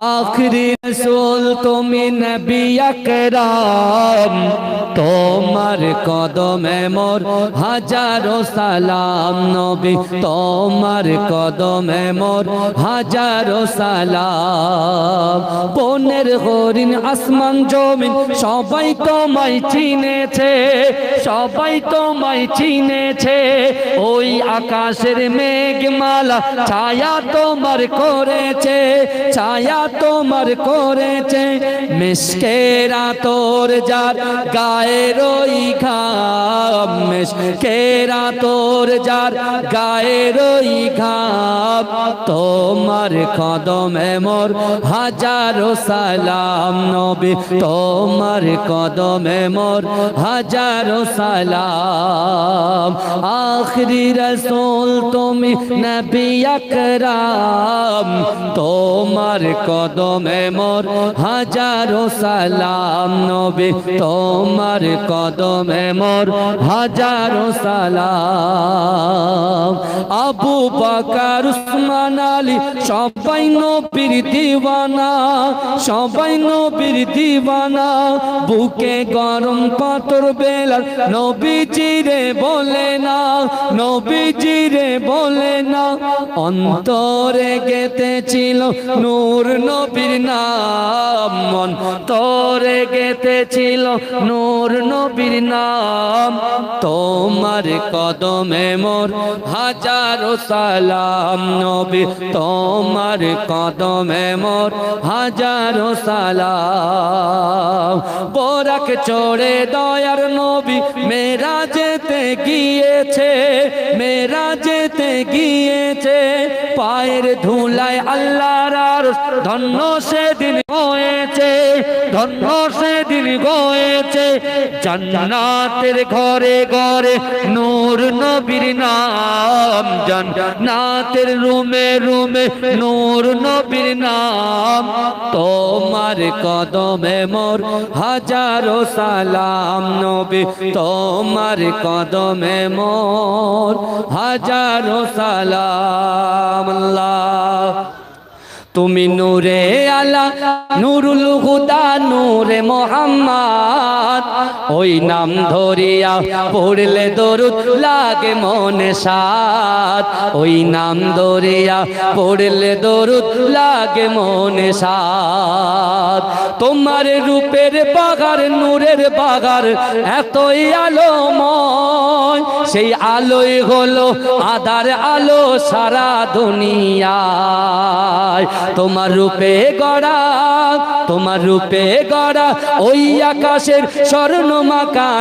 আখরি রসুল তুমি আকরাম তোমার কদমে মোর হাজারো সালাম নবী তোমার কদমে মোর হাজারো সালাম বনের হরিণ আসমান জমিন সবাই তোমায় চিনেছে সবাই তোমায় চিনেছে ওই আকাশের মেঘমালা, ছায়া তোমার করেছে, ছায়া তোমার করেছে। মিসকেরা তোর যার গায়ের ওই ঘাম। মিসকেরা তোর যার গায়ের ওই ঘাম। তোমার কদমে মোর হাজারো সালাম নবী। তোমার কদমে মোর হাজারো সালাম। আখরি রসুল তুমি নবী আকরাম। তোমার কদমে মোর হাজারো সালাম নবী, তোমার কদমে মোর হাজারো সালাম। আবু বকর, উসমান আলী, সবাই নবীর দিওয়ানা, সবাই নবীর দিওয়ানা। বুকে গরম পাথর বেলার নবীজিরে বলে না নবীজিরে বলে না। অন্তরে গেতেছিল নূর নবীর নাম অন্তরে গেতেছিল নূর নবীর নাম। তোমার কদমে মোর হাজারো সালাম নবী। তোমার কদমে মোর হাজারো সালাম। বোরাক চড়ে দয়ার নবী মেরা যেতে গিয়েছে, মেরা যেতে গিয়েছে। পায়ের ধুলায় আল্লাহর ধন্য সেদিন হয়েছে। ধন্য সেদিন হয়েছে জান্নাতের ঘরে ঘরে নূর নবীর নাম, জান্নাতের রুমে রুমে নূর নবীর নাম। তোমার কদমে মোর হাজারো সালাম নবী, তোমার কদমে মোর হাজারো সালাম। তুমি নূরে আলা নুরুল হুদা নূরে মোহাম্মদ। ওই নাম ধরিয়া পড়লে দরুদ লাগে মনে সাত। ওই নাম ধরিয়া পড়লে দরুদ লাগে মনে সাত। তোমার রূপের বাগার, নূরের বাগার এতই আলোময়। সেই আলোই হলো আধার আলো সারা দুনিয়ায়। তোমার রূপে গড়া, তোমার রূপে গড়া ওই আকাশের স্বর্ণ মাকা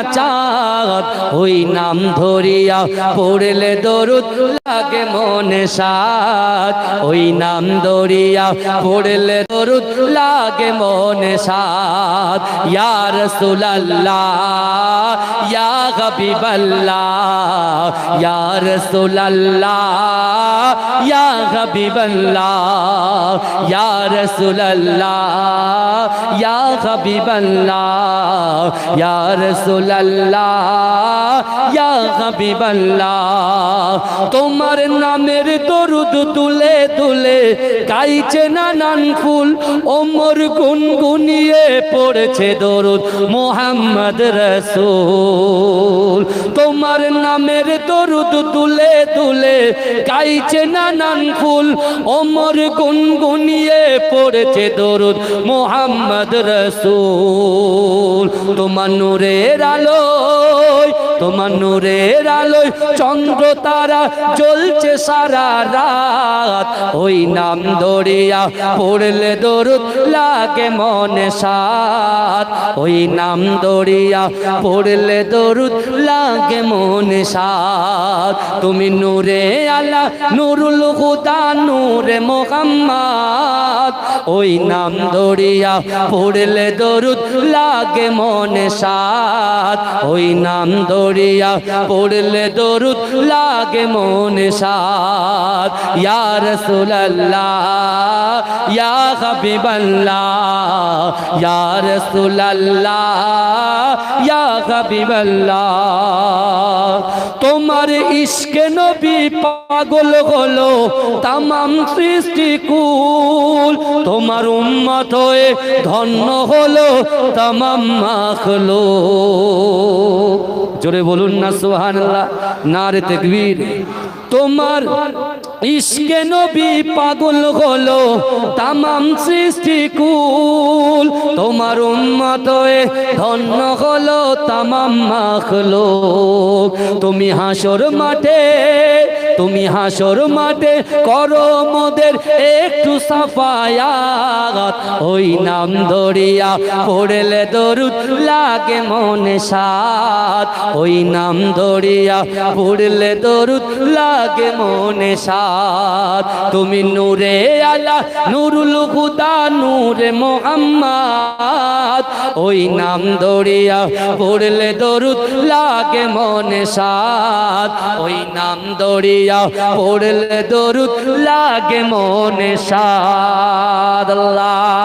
ওই নাম ধরিয়া পড়লে দরুদ লাগে মনে সাত। ওই নাম ধরিয়া পড়লে দরুদ লাগে মনে সাত। ইয়া রাসূলুল্লাহ, ইয়া হাবিবাল্লাহ তোমার নামের দরুদ তুলে তুলে গাইছে নানান ফুল, ওমর গুনগুনিয়ে পড়েছে দরুদ মোহাম্মদ রসুল। তোমার নামের দরুদ তুলে তুলে গাইছে নানান ফুল, ওমর গুনগুনিয়ে পড়েছে দরুদ, মোহাম্মদ রসুল। তোমার নূরের আলোয়, তোমার নূরের আলোয় চন্দ্র তারা জ্বলছে সারা রাত। ওই নাম ধরিয়া পড়লে দরুদ লাগে মনে সাত। ওই নাম দরিয়া পড়লে দরুদ লাগে মনে সাত। তুমি নূরে আলা নুরুল হুদা, নূরে মোহাম্মদ। ওই নাম দরিয়া পড়লে দরুদ লাগে মনে সাত ওই নাম দরিয়া পড়লে দরুদ লাগে মনে সাত ইয়া রাসূলুল্লাহ, ইয়া হাবিবাল্লাহ, ইয়া রাসূলুল্লাহ, ইয়া হাবিবাল্লাহ। তোমার ইশকে নবী পাগল হলো তামাম সৃষ্টি কুল তোমার উম্মত হয়ে ধন্য হলো তামাম মাখলো জোরে বলুন না সোহান না রে তেকবীর। তোমার ইশকে নবী পাগল হলো, তামাম সৃষ্টি কুল। তোমার উম্মত হয়ে ধন্য হলো তামাম মাখলো তুমি হাসর মাঠে, তুমি হাসর মাঠে করো মোদের একটু সাফায়াত। ওই নাম দরিয়া পড়লে দরুদ লাগে মনে সাত ওই নাম দরিয়া পড়লে দরুদ লাগে মনে সাত তুমি নূরে আলা নুরুল হুদা, নূরে মোহাম্মদ। ওই নাম দরিয়া পড়লে দরুদ লাগে মনে সাত ওই নাম দরিয়া পড়লে দরুদ লাগে মনে সাদ আল্লাহ।